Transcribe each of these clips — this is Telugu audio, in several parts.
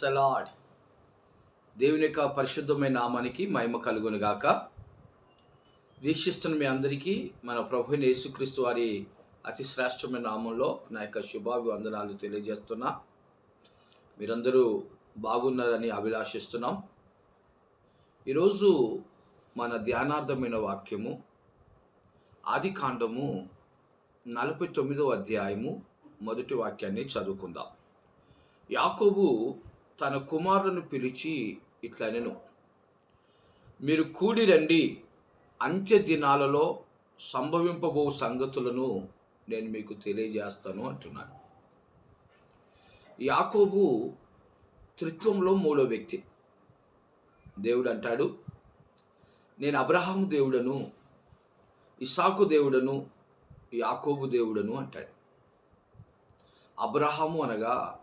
ప్రైస్ అలాడ్ దేవుని యొక్క పరిశుద్ధమైన నామానికి మహిమ కలుగును గాక. వీక్షిస్తున్న మీ అందరికీ మన ప్రభు యేసుక్రీస్తు వారి అతి శ్రేష్టమైన నామంలో నా యొక్క శుభాభివందనాలు తెలియజేస్తున్నా. మీరందరూ బాగున్నారని అభిలాషిస్తున్నాం. ఈరోజు మన ధ్యానార్థమైన వాక్యము ఆది కాండము నలభై తొమ్మిదో అధ్యాయము మొదటి వాక్యాన్ని చదువుకుందాం. యాకోబు తన కుమారులను పిలిచి ఇట్లనెను మీరు కూడి రండి అంత్య దినాలలో సంభవింపబో సంగతులను నేను మీకు తెలియజేస్తాను అంటున్నాను యాకోబు త్రిత్వంలో మూడో వ్యక్తి. దేవుడు అంటాడు నేను అబ్రహాము దేవుడను ఇసాకు దేవుడను యాకోబు దేవుడను అంటాడు. అబ్రహాము అనగా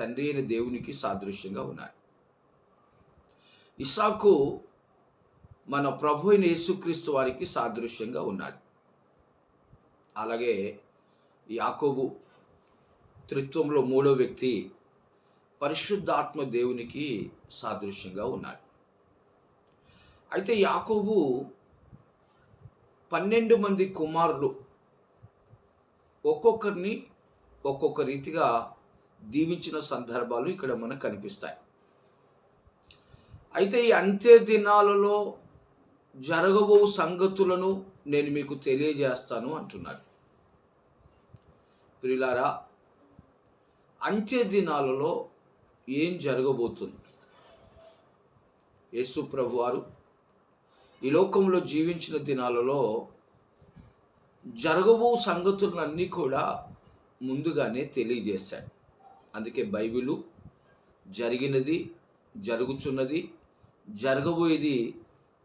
తండ్రి అయిన దేవునికి సాదృశ్యంగా ఉన్నాడు. ఇసాకు మన ప్రభు అయిన యేసుక్రీస్తు వారికి సాదృశ్యంగా ఉన్నాడు. అలాగే యాకోబు త్రిత్వంలో మూడో వ్యక్తి పరిశుద్ధాత్మ దేవునికి సాదృశ్యంగా ఉన్నాడు. అయితే యాకోబు పన్నెండు మంది కుమారులు ఒక్కొక్కరిని ఒక్కొక్క రీతిగా దీవించిన సందర్భాలు ఇక్కడ మనకు కనిపిస్తాయి. అయితే ఈ అంత్య దినాలలో జరగబో సంగతులను నేను మీకు తెలియజేస్తాను అంటున్నాడు. ప్రిలారా అంత్య దినాలలో ఏం జరగబోతుంది? యేసు ప్రభు వారు ఈ లోకంలో జీవించిన దినాలలో జరగబో సంగతులన్నీ కూడా ముందుగానే తెలియజేశాడు. అందుకే బైబిలు జరిగినది జరుగుచున్నది జరగబోయేది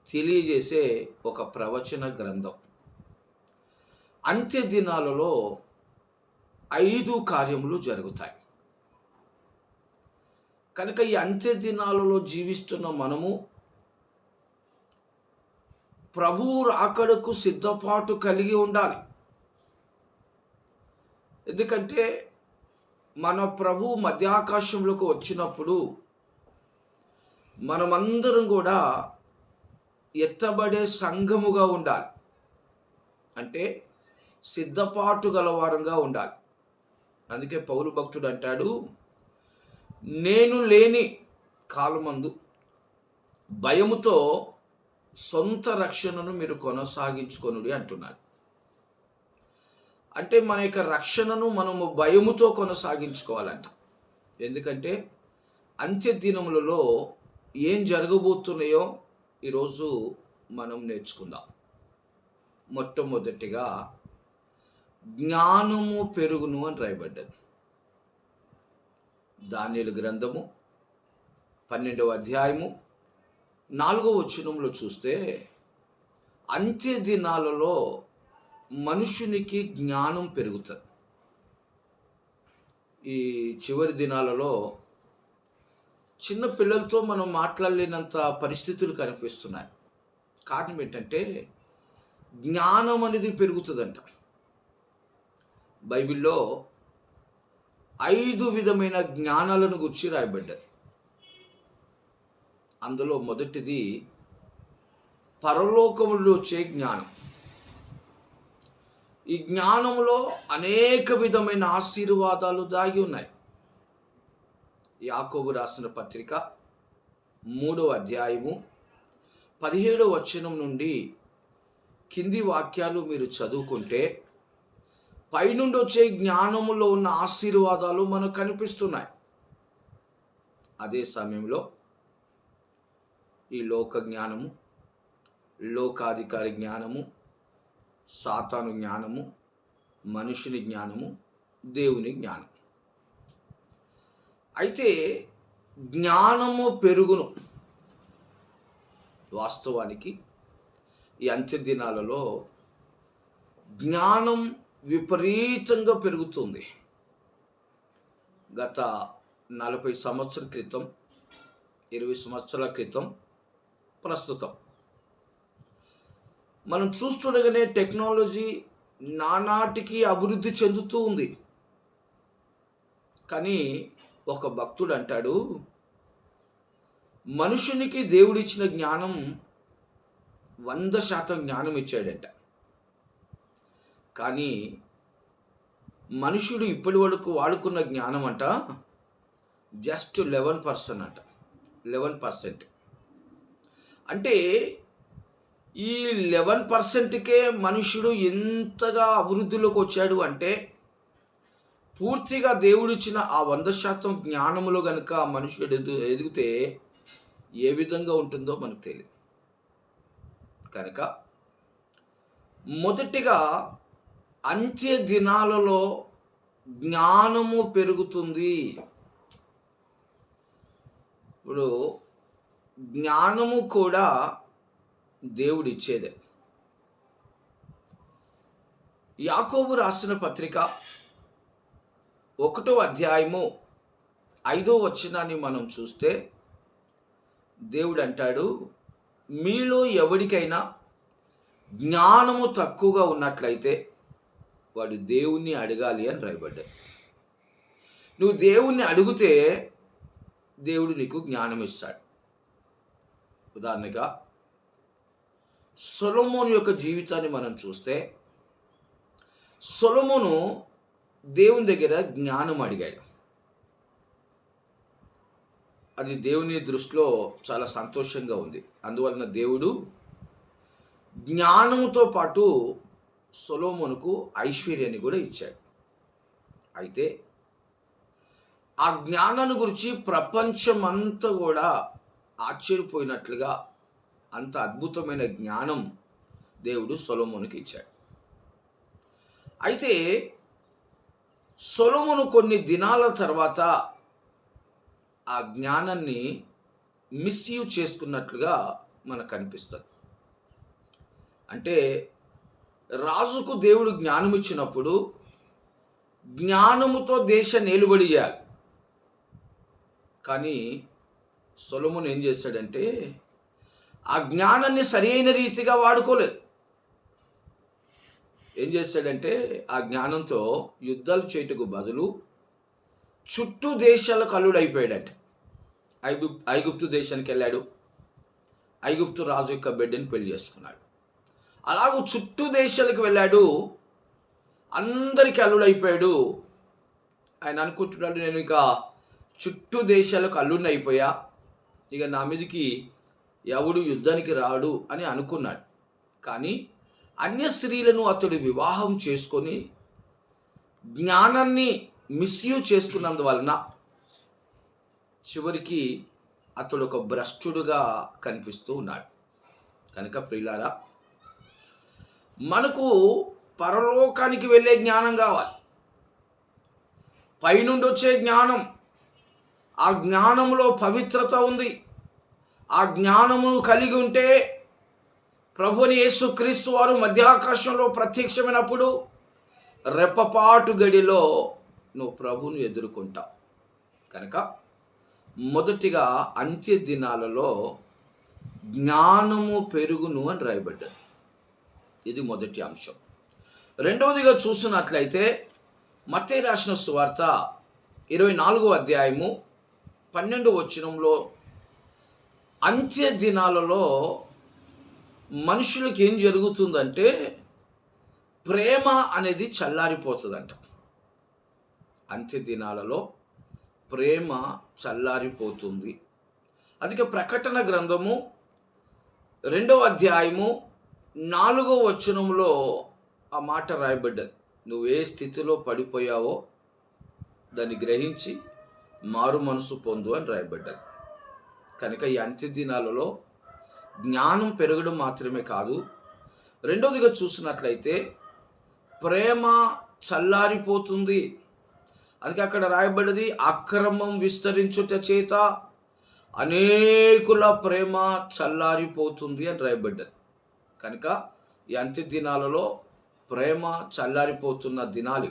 తెలియజేసే ఒక ప్రవచన గ్రంథం. అంత్య దినాలలో ఐదు కార్యములు జరుగుతాయి. కనుక ఈ అంత్య దినాలలో జీవిస్తున్న మనము ప్రభువు రాకడకు సిద్ధపాటు కలిగి ఉండాలి. ఎందుకంటే మన ప్రభు మధ్యాకాశంలోకి వచ్చినప్పుడు మనమందరం కూడా ఎత్తబడే సంఘముగా ఉండాలి. అంటే సిద్ధపాటు గలవారంగా ఉండాలి. అందుకే పౌరు భక్తుడు అంటాడు నేను లేని కాలమందు భయముతో సొంత రక్షణను మీరు కొనసాగించుకొనుడి అంటున్నాడు. అంటే మన యొక్క రక్షణను మనము భయముతో కొనసాగించుకోవాలంట. ఎందుకంటే అంత్య దినములలో ఏం జరగబోతున్నాయో ఈరోజు మనం నేర్చుకుందాం. మొట్టమొదటిగా జ్ఞానము పెరుగును అని రాయబడ్డది. దానియలు గ్రంథము పన్నెండవ అధ్యాయము నాలుగవ వచనంలో చూస్తే అంత్య దినాలలో మనుషునికి జ్ఞానం పెరుగుతుంది. ఈ చివరి దినాలలో చిన్న పిల్లలతో మనం మాట్లాడలేనంత పరిస్థితులు కనిపిస్తున్నాయి. కారణం ఏంటంటే జ్ఞానం అనేది పెరుగుతుందంట. బైబిల్లో ఐదు విధమైన జ్ఞానాలను గుర్చి రాయబడ్డారు అందులో మొదటిది పరలోకములో వచ్చే జ్ఞానం. ఈ జ్ఞానంలో అనేక విధమైన ఆశీర్వాదాలు దాగి ఉన్నాయి. యాకోబు రాసిన పత్రిక మూడో అధ్యాయము పదిహేడో వచనం నుండి కింది వాక్యాలు మీరు చదువుకుంటే పైనుండి వచ్చే జ్ఞానములో ఉన్న ఆశీర్వాదాలు మనకు కనిపిస్తున్నాయి. అదే సమయంలో ఈ లోక జ్ఞానము లోకాధికారి జ్ఞానము సాతాను జ్ఞానము మనుషుని జ్ఞానము దేవుని జ్ఞానం. అయితే జ్ఞానము పెరుగును. వాస్తవానికి ఈ అంత్యదినాలలో జ్ఞానం విపరీతంగా పెరుగుతుంది. గత నలభై సంవత్సరాల క్రితం ఇరవై సంవత్సరాల క్రితం ప్రస్తుతం. మనం చూస్తుండగానే టెక్నాలజీ నానాటికి అభివృద్ధి చెందుతూ ఉంది. కానీ ఒక భక్తుడు అంటాడు మనుషునికి దేవుడిచ్చిన జ్ఞానం వంద శాతం జ్ఞానం ఇచ్చాడంట. కానీ మనుషుడు ఇప్పటి వరకు వాడుకున్న జ్ఞానం అంట జస్ట్ లెవెన్ పర్సెంట్ అంట. Eleven percent. అంటే ఈ లెవెన్ పర్సెంట్కే మనుషుడు ఎంతగా అభివృద్ధిలోకి వచ్చాడు అంటే పూర్తిగా దేవుడిచ్చిన ఆ వంద శాతం జ్ఞానములో గనుక మనుషుడు ఎదు ఎదిగితే ఏ విధంగా ఉంటుందో మనకు తెలియదు కనుక మొదటిగా అంత్య దినాలలో జ్ఞానము పెరుగుతుంది. ఇప్పుడు జ్ఞానము కూడా దేవుడు ఇచ్చేదే యాకోబు రాసిన పత్రిక ఒకటో అధ్యాయము ఐదో వచనాన్ని మనం చూస్తే దేవుడు అంటాడు మీలో ఎవరికైనా జ్ఞానము తక్కువగా ఉన్నట్లయితే వాడు దేవుణ్ణి అడగాలి అని రాయబడ్డాడు. నువ్వు దేవుణ్ణి అడిగితే దేవుడు నీకు జ్ఞానం ఇస్తాడు ఉదాహరణగా సొలమోన్ యొక్క జీవితాన్ని మనం చూస్తే సొలమోను దేవుని దగ్గర జ్ఞానం అడిగాడు. అది దేవుని దృష్టిలో చాలా సంతోషంగా ఉంది. అందువలన దేవుడు జ్ఞానముతో పాటు సొలోమోనుకు ఐశ్వర్యాన్ని కూడా ఇచ్చాడు. అయితే ఆ జ్ఞానాన్ని గురించి ప్రపంచమంతా కూడా ఆశ్చర్యపోయినట్లుగా అంత అద్భుతమైన జ్ఞానం దేవుడు సొలమునికి ఇచ్చాడు. అయితే సొలమును కొన్ని దినాల తర్వాత ఆ జ్ఞానాన్ని మిస్యూజ్ చేసుకున్నట్లుగా మనకు కనిపిస్తుంది అంటే రాజుకు దేవుడు జ్ఞానం ఇచ్చినప్పుడు జ్ఞానముతో దేశ నిలుబడి చేయాలి. కానీ సొలమును ఏం చేశాడంటే ఆ జ్ఞానాన్ని సరైన రీతిగా వాడుకోలేదు. ఏం చేస్తాడంటే ఆ జ్ఞానంతో యుద్ధాలు చేయుటకు బదులు చుట్టూ దేశాలకు అల్లుడు అయిపోయాడట ఐగుప్ ఐగుప్తు దేశానికి వెళ్ళాడు. ఐగుప్తు రాజు యొక్క బిడ్డని పెళ్ళి చేసుకున్నాడు. అలాగూ చుట్టూ దేశాలకు వెళ్ళాడు. అందరికి అల్లుడైపోయాడు. ఆయన అనుకుంటున్నాడు నేను ఇక చుట్టూ దేశాలకు అల్లుడిని అయిపోయా ఇక నా మీదకి ఎవడు యుద్ధానికి రాడు అని అనుకున్నాడు. కానీ అన్య స్త్రీలను అతడు వివాహం చేసుకొని జ్ఞానాన్ని మిస్యూజ్ చేసుకున్నందువలన చివరికి అతడు ఒక భ్రష్టుడుగా కనిపిస్తూ ఉన్నాడు. కనుక ప్రియులారా మనకు పరలోకానికి వెళ్ళే జ్ఞానం కావాలి. పైనుండి వచ్చే జ్ఞానం ఆ జ్ఞానంలో పవిత్రత ఉంది. ఆ జ్ఞానము కలిగి ఉంటే ప్రభుని యేసు క్రీస్తు వారు మధ్యాకాశంలో ప్రత్యక్షమైనప్పుడు రెప్పపాటు గడిలో నువ్వు ప్రభును ఎదుర్కొంటావు. కనుక మొదటిగా అంత్య దినాలలో జ్ఞానము పెరుగును అని రాయబడ్డది. ఇది మొదటి అంశం. రెండవదిగా చూసినట్లయితే మత్తే రాసిన సువార్త ఇరవై నాలుగో అధ్యాయము పన్నెండు వచనంలో అంత్య దినాలలో మనుషులకి ఏం జరుగుతుందంటే ప్రేమ అనేది చల్లారిపోతుందంట. అంత్య దినాలలో ప్రేమ చల్లారిపోతుంది. అందుకే ప్రకటన గ్రంథము రెండవ అధ్యాయము నాలుగో వచనంలో ఆ మాట రాయబడ్డది. నువ్వు ఏ స్థితిలో పడిపోయావో దాన్ని గ్రహించి మారు మనసు పొందు అని రాయబడ్డది. కనుక ఈ అంత్య దినాలలో జ్ఞానం పెరగడం మాత్రమే కాదు. రెండవదిగా చూసినట్లయితే ప్రేమ చల్లారిపోతుంది. అందుకే అక్కడ రాయబడ్డది అక్రమం విస్తరించుట చేత అనేకుల ప్రేమ చల్లారిపోతుంది అని రాయబడ్డది. కనుక ఈ అంత్య దినాలలో ప్రేమ చల్లారిపోతున్న దినాలు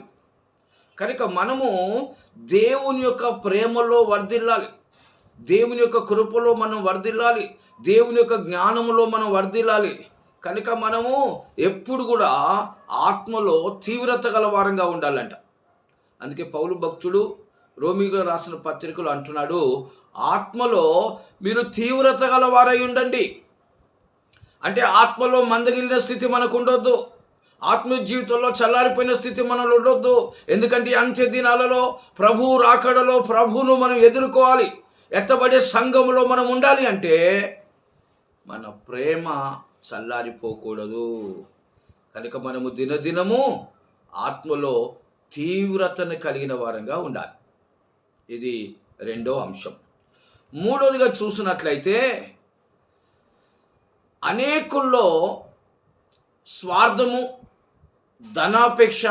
కనుక మనము దేవుని యొక్క ప్రేమలో వర్ధిల్లాలి. దేవుని యొక్క కృపలో మనం వర్ధిల్లాలి. దేవుని యొక్క జ్ఞానంలో మనం వర్ధిల్లాలి. కనుక మనము ఎప్పుడు కూడా ఆత్మలో తీవ్రత గల వారంగా ఉండాలంట. అందుకే పౌలు భక్తుడు రోమిలో రాసిన పత్రికలు అంటున్నాడు ఆత్మలో మీరు తీవ్రత గలవారై ఉండండి. అంటే ఆత్మలో మందగిలిన స్థితి మనకు ఉండొద్దు ఆత్మ జీవితంలో చల్లారిపోయిన స్థితి మనలో ఉండొద్దు. ఎందుకంటే అంత్య దినాలలో ప్రభు రాకడలో ప్రభువును మనం ఎదుర్కోవాలి. ఎత్తబడే సంఘములో మనం ఉండాలి అంటే మన ప్రేమ చల్లారిపోకూడదు. కనుక మనము దినదినము ఆత్మలో తీవ్రతను కలిగిన వారంగా ఉండాలి. ఇది రెండో అంశం. మూడోదిగా చూసినట్లయితే అనేకుల్లో స్వార్థము ధనాపేక్ష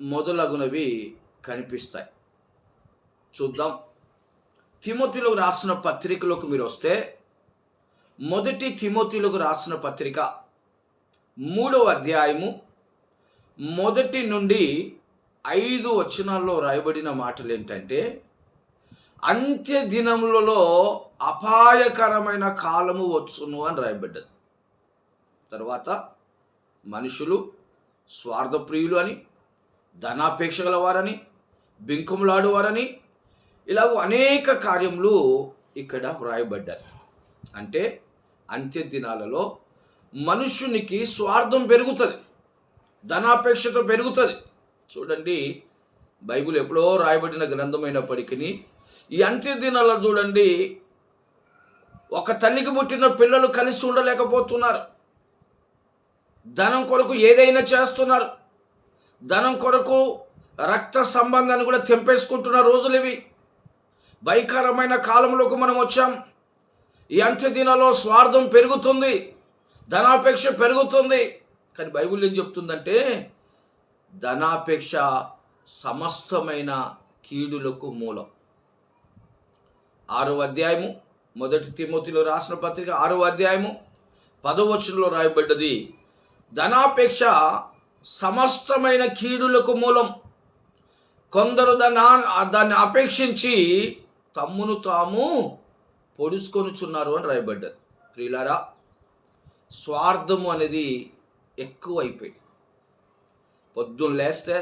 మొదలగునవి కనిపిస్తాయి. చూద్దాం. తిమోతిలకు రాసిన పత్రికలోకి మీరు వస్తే మొదటి తిమోతిలకు రాసిన పత్రిక మూడవ అధ్యాయము మొదటి నుండి ఐదు వచనాల్లో రాయబడిన మాటలు ఏంటంటే అంత్య దినములలో అపాయకరమైన కాలము వచ్చును అని రాయబడ్డది. తర్వాత మనుషులు స్వార్థప్రియులు అని ధనాపేక్ష గలవారని బింకములాడువారని ఇలా అనేక కార్యములు ఇక్కడ వ్రాయబడ్డాయి. అంటే అంత్య దినాలలో మనుష్యునికి స్వార్థం పెరుగుతుంది ధనాపేక్షత పెరుగుతుంది. చూడండి బైబిల్ ఎప్పుడో రాయబడిన గ్రంథమైనప్పటికీ ఈ అంత్య దినాలలో చూడండి ఒక తల్లికి పుట్టిన పిల్లలు కలిసి ఉండలేకపోతున్నారు. ధనం కొరకు ఏదైనా చేస్తున్నారు. ధనం కొరకు రక్త సంబంధాన్ని కూడా తెంపేసుకుంటున్న రోజులు ఇవి. భయంకరమైన కాలంలోకి మనం వచ్చాం. ఈ అంత్య దినాల్లో స్వార్థం పెరుగుతుంది. ధనాపేక్ష పెరుగుతుంది. కానీ బైబిల్ ఏం చెప్తుందంటే ధనాపేక్ష సమస్తమైన కీడులకు మూలం. ఆరో అధ్యాయము మొదటి తిమోతిలో రాసిన పత్రిక ఆరో అధ్యాయము పదవచనంలో రాయబడ్డది ధనాపేక్ష సమస్తమైన కీడులకు మూలం. కొందరు దాన్ని దాన్ని అపేక్షించి తమ్మును తాము పొడుచుకొనుచున్నారు అని రాయబడ్డారు. ప్రియులారా స్వార్థము అనేది ఎక్కువైపోయింది. పొద్దున్న లేస్తే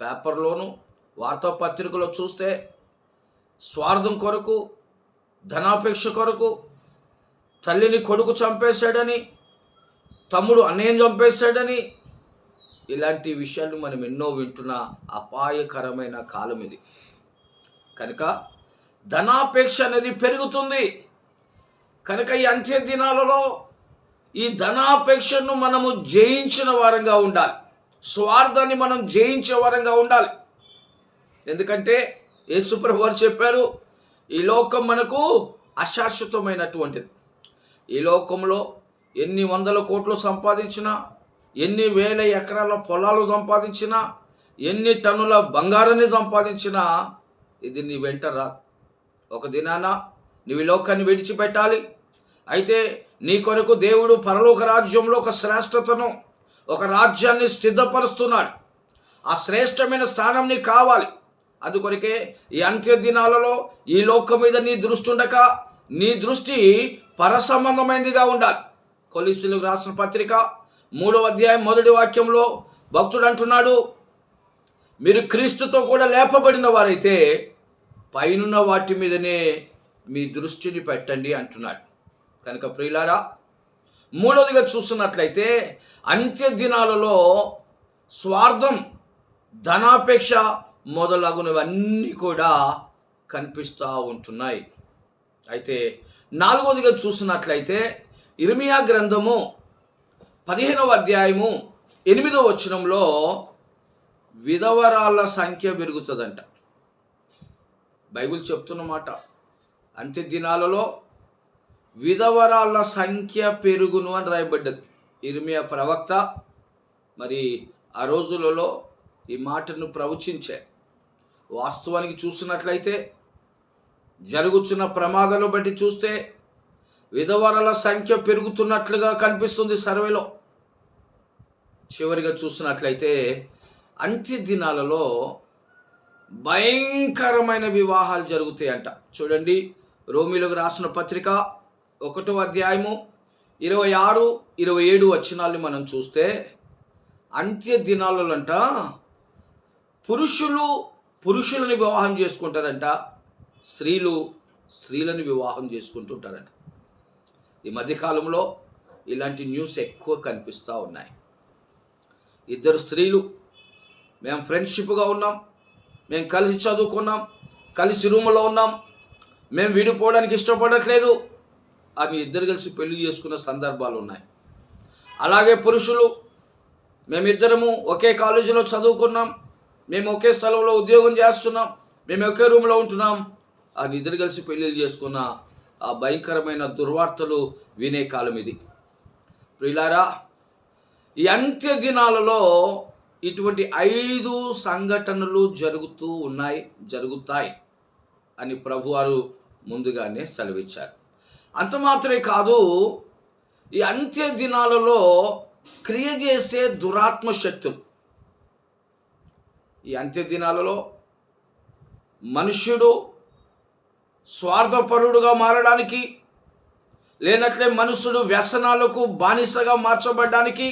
పేపర్లోను వార్తాపత్రికలో చూస్తే స్వార్థం కొరకు ధనాపేక్ష కొరకు తల్లిని కొడుకు చంపేశాడని తమ్ముడు అన్నయ్యం చంపేశాడని ఇలాంటి విషయాలు మనం ఎన్నో వింటున్న అపాయకరమైన కాలం ఇది కనుక ధనాపేక్ష అనేది పెరుగుతుంది. కనుక ఈ అంత్య దినాలలో ఈ ధనాపేక్షను మనము జయించిన వారంగా ఉండాలి. స్వార్థాన్ని మనం జయించే వారంగా ఉండాలి. ఎందుకంటే యేసుప్రభు వారు చెప్పారు ఈ లోకం మనకు అశాశ్వతమైనటువంటిది. ఈ లోకంలో ఎన్ని వందల కోట్లు సంపాదించినా ఎన్ని వేల ఎకరాల పొలాలు సంపాదించినా ఎన్ని టన్నుల బంగారాన్ని సంపాదించినా ఇది నీ వెంట రాదు. ఒక దినాన నువ్వు లోకాన్ని విడిచిపెట్టాలి. అయితే నీ కొరకు దేవుడు పరలోక రాజ్యంలో ఒక శ్రేష్టతను ఒక రాజ్యాన్ని సిద్ధపరుస్తున్నాడు. ఆ శ్రేష్టమైన స్థానం నీకు కావాలి. అందుకొరకే ఈ అంత్య దినాలలో ఈ లోకం మీద నీ దృష్టి ఉండక నీ దృష్టి పరసంబంధమైనదిగా ఉండాలి. కొలిసిలు రాసిన పత్రిక మూడవ అధ్యాయం మొదటి వాక్యంలో భక్తుడు అంటున్నాడు మీరు క్రీస్తుతో కూడా లేపబడిన వారైతే పైనున్న వాటి మీదనే మీ దృష్టిని పెట్టండి అంటున్నాడు. కనుక ప్రియులారా మూడవదిగా చూస్తున్నట్లయితే అంత్య దినాలలో స్వార్థం ధనాపేక్ష మొదలగునవన్నీ కూడా కనిపిస్తూ ఉంటున్నాయి. అయితే నాలుగవదిగా చూసినట్లయితే ఇర్మియా గ్రంథము పదిహేనవ అధ్యాయము ఎనిమిదవ వచనంలో విధవరాల సంఖ్య పెరుగుతుందంట. బైబిల్ చెప్తున్న మాట. అంత్య దినాలలో విధవరాళ్ళ సంఖ్య పెరుగును అని రాయబడ్డది. ఇర్మియా ప్రవక్త మరి ఆ రోజులలో ఈ మాటను ప్రవచించే. వాస్తవానికి చూసినట్లయితే జరుగుతున్న ప్రమాదాలు బట్టి చూస్తే విధవరాల సంఖ్య పెరుగుతున్నట్లుగా కనిపిస్తుంది సర్వేలో. చివరిగా చూసినట్లయితే అంత్య దినాలలో భయంకరమైన వివాహాలు జరుగుతాయంట. చూడండి రోమిలకు రాసిన పత్రిక ఒకటో అధ్యాయము ఇరవై ఆరు ఇరవై ఏడు వచనాల్ని మనం చూస్తే అంత్య దినాలలోంట పురుషులు పురుషులని వివాహం చేసుకుంటారంట స్త్రీలు స్త్రీలను వివాహం చేసుకుంటుంటారంట. ఈ మధ్యకాలంలో ఇలాంటి న్యూస్ ఎక్కువ కనిపిస్తూ ఉన్నాయి. ఇద్దరు స్త్రీలు మేము ఫ్రెండ్షిప్గా ఉన్నాం మేము కలిసి చదువుకున్నాం కలిసి రూమ్లో ఉన్నాం. మేము విడిపోవడానికి ఇష్టపడట్లేదు. అని ఇద్దరు కలిసి పెళ్ళి చేసుకున్న సందర్భాలు ఉన్నాయి. అలాగే పురుషులు మేమిద్దరము ఒకే కాలేజీలో చదువుకున్నాం. మేము ఒకే స్థలంలో ఉద్యోగం చేస్తున్నాం. మేము ఒకే రూమ్లో ఉంటున్నాం. అని ఇద్దరు కలిసి పెళ్ళిళ్ళు చేసుకున్న ఆ భయంకరమైన దుర్వార్తలు వినే కాలం ఇది. ప్రియులారా ఈ అంత్య దినాలలో ఇటువంటి ఐదు సంఘటనలు జరుగుతూ ఉన్నాయి జరుగుతాయి అని ప్రభువారు ముందుగానే సెలవిచ్చారు. అంత మాత్రమే కాదు ఈ అంత్య దినాలలో క్రియ చేసే దురాత్మ శక్తులు. ఈ అంత్య దినాలలో మనుష్యుడు స్వార్థపరుడుగా మారడానికి లేనట్లే మనుషుడు వ్యసనాలకు బానిసగా మార్చబడ్డానికి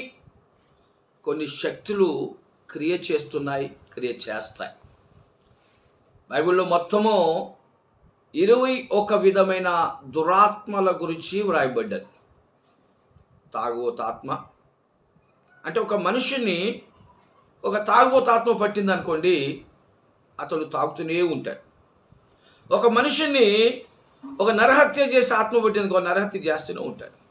కొన్ని శక్తులు క్రియ చేస్తున్నాయి క్రియ చేస్తాయి. బైబిల్లో మొత్తము ఇరవై ఒక విధమైన దురాత్మల గురించి వ్రాయబడ్డది. తాగుబోతాత్మ. అంటే ఒక మనిషిని ఒక తాగుబోతాత్మ పట్టింది అనుకోండి అతడు తాగుతూనే ఉంటాడు. ఒక మనిషిని ఒక నరహత్య చేసి ఆత్మ పట్టింది ఒక నరహత్య చేస్తూనే ఉంటాడు.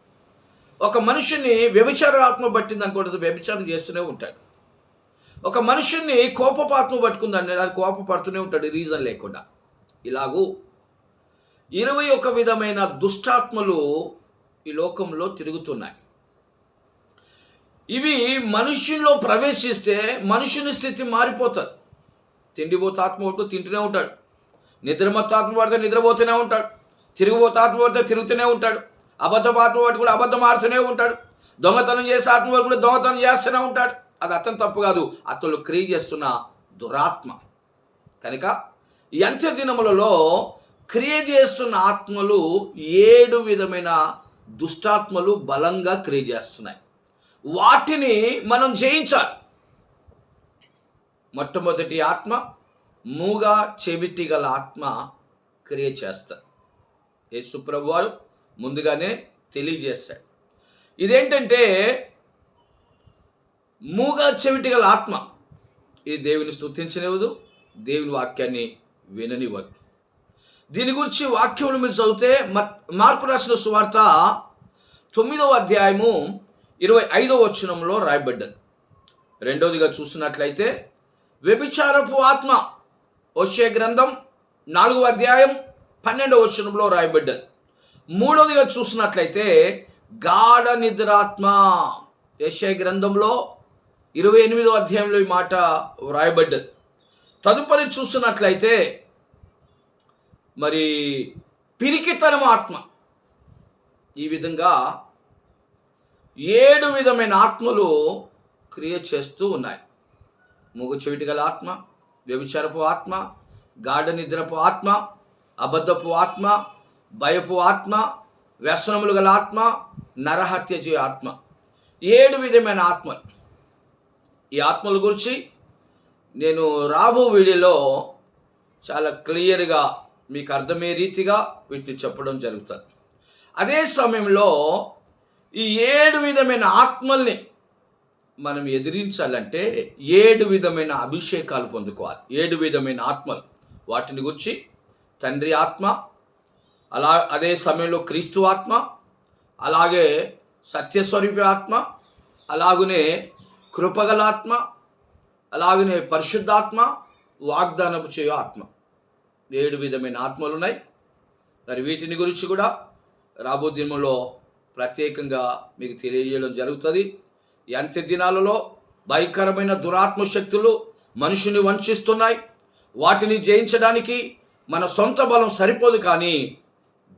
ఒక మనిషిని వ్యభిచార ఆత్మ పట్టింది అనుకోండి వ్యభిచారం చేస్తూనే ఉంటాడు. ఒక మనుషుని కోపపాత్మ ఆత్మ పట్టుకుందండి అది కోపపడుతూనే ఉంటాడు రీజన్ లేకుండా. ఇలాగూ ఇరవై ఒక విధమైన దుష్టాత్మలు ఈ లోకంలో తిరుగుతున్నాయి. ఇవి మనుషుల్లో ప్రవేశిస్తే మనుషుని స్థితి మారిపోతుంది తిండిపోతే ఆత్మ పడుతూ తింటూనే ఉంటాడు. నిద్రమత్త ఆత్మ పడితే నిద్రపోతూనే ఉంటాడు. తిరిగిపోతే ఆత్మ పడితే తిరుగుతూనే ఉంటాడు. అబద్ధపు వాటి కూడా అబద్ధం ఆడుతూనే ఉంటాడు. దొంగతనం చేసే ఆత్మ పడి కూడా దొంగతనం చేస్తూనే ఉంటాడు. అది అతను తప్పు కాదు. అతను క్రియ చేస్తున్న దురాత్మ. కనుక ఈ అంత్య దినములలో క్రియ చేస్తున్న ఆత్మలు ఏడు విధమైన దుష్టాత్మలు బలంగా క్రియ చేస్తున్నాయి. వాటిని మనం జయించాలి. మొట్టమొదటి ఆత్మ మూగ చెవిటి గల ఆత్మ క్రియ చేస్తారు యేసు ప్రభు వారు ముందుగానే తెలియజేశాడు ఇదేంటంటే మూగ చెవిటి గల ఆత్మ ఇది దేవుని స్థుతించనివ్వదు దేవుని వాక్యాన్ని విననివ్వదు. దీని గురించి వాక్యములు మీరు చదివితే మార్పు రాసిన సువార్త తొమ్మిదవ అధ్యాయము ఇరవై ఐదవ వచనంలో రాయబడ్డది. రెండవదిగా చూసినట్లయితే వ్యభిచారపు ఆత్మ వచ్చే గ్రంథం నాలుగవ అధ్యాయం పన్నెండవ వచనంలో రాయబడ్డది. మూడవదిగా చూసినట్లయితే గాఢ నిద్రాత్మ. యశయ గ్రంథంలో ఇరవై ఎనిమిదో అధ్యాయంలో ఈ మాట వ్రాయబడ్డది. తదుపరి చూస్తున్నట్లయితే మరి పిరికితనం ఆత్మ. ఈ విధంగా ఏడు విధమైన ఆత్మలు క్రియ చేస్తూ ఉన్నాయి. మూగు చెవిటి గల ఆత్మ వ్యభిచారపు ఆత్మ గాఢ నిద్రపు ఆత్మ అబద్ధపు ఆత్మ భయపు ఆత్మ వ్యసనములు గల ఆత్మ నరహత్య చే ఆత్మ. ఏడు విధమైన ఆత్మలు. ఈ ఆత్మల గురించి నేను రాబో వీడియోలో చాలా క్లియర్గా మీకు అర్థమయ్యే రీతిగా వీటిని చెప్పడం జరుగుతుంది. అదే సమయంలో ఈ ఏడు విధమైన ఆత్మల్ని మనం ఎదిరించాలంటే ఏడు విధమైన అభిషేకాలు పొందుకోవాలి. ఏడు విధమైన ఆత్మలు. వాటిని గురించి తండ్రి ఆత్మ అలా అదే సమయంలో క్రీస్తు ఆత్మ అలాగే సత్యస్వరూపి ఆత్మ అలాగనే కృపగల ఆత్మ అలాగనే పరిశుద్ధాత్మ వాగ్దానపు చేయు ఆత్మ. ఏడు విధమైన ఆత్మలు ఉన్నాయి మరి వీటిని గురించి కూడా రాబో దినంలో ప్రత్యేకంగా మీకు తెలియజేయడం జరుగుతుంది. ఎంత అంత్య దినాలలో భయంకరమైన దురాత్మ శక్తులు మనుషుని వంచిస్తున్నాయి. వాటిని జయించడానికి మన సొంత బలం సరిపోదు కానీ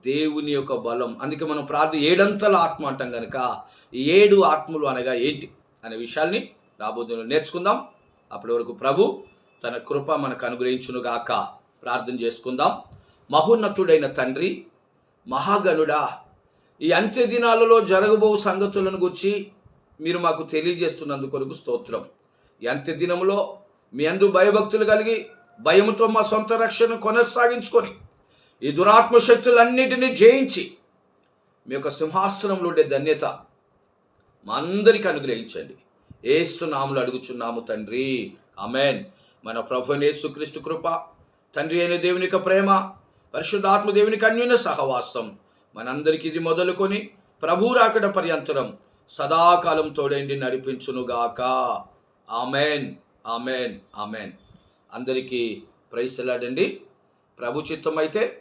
దేవుని యొక్క బలం. అందుకే మనం ప్రార్థన ఏడంతల ఆత్మ అంటాం కనుక ఈ ఏడు ఆత్మలు అనగా ఏంటి? అనే విషయాల్ని రాబోతున్న నేర్చుకుందాం. అప్పటి వరకు ప్రభు తన కృప మనకు అనుగ్రహించునుగాక. ప్రార్థన చేసుకుందాం. మహోన్నతుడైన తండ్రి మహాగణుడా ఈ అంత్య దినాలలో జరగబో సంగతులను గురించి మీరు మాకు తెలియజేస్తున్నందుకొరకు స్తోత్రం. ఈ అంత్య దినములో మీ అందు భయభక్తులు కలిగి భయముతో మా సొంత రక్షణను కొనసాగించుకొని ఈ దురాత్మ శక్తులన్నిటినీ జయించి మీ యొక్క సింహాసనంలో ఉండే ధన్యత మా అందరికి అనుగ్రహించండి. ఏసునాములు అడుగుచున్నాము తండ్రి. అమెన్ మన ప్రభు యేసుక్రీస్తు కృప తండ్రి అయిన దేవుని యొక్క ప్రేమ పరిశుద్ధాత్మ దేవునికి అన్యోన్య సహవాసం మనందరికీ ఇది మొదలుకొని ప్రభు రాకడ పర్యంతరం సదాకాలం తోడేండి నడిపించునుగాక ఆమెన్. ఆమెన్. ఆమెన్. అందరికీ ప్రైసలాడండి ప్రభు చిత్తం అయితే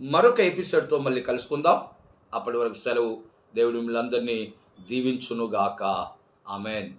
మరొక ఎపిసోడ్తో మళ్ళీ కలుసుకుందాం. అప్పటి వరకు సెలవు. దేవుడు మిమ్మల్ని అందరినీ దీవించునుగాక. ఆమెన్.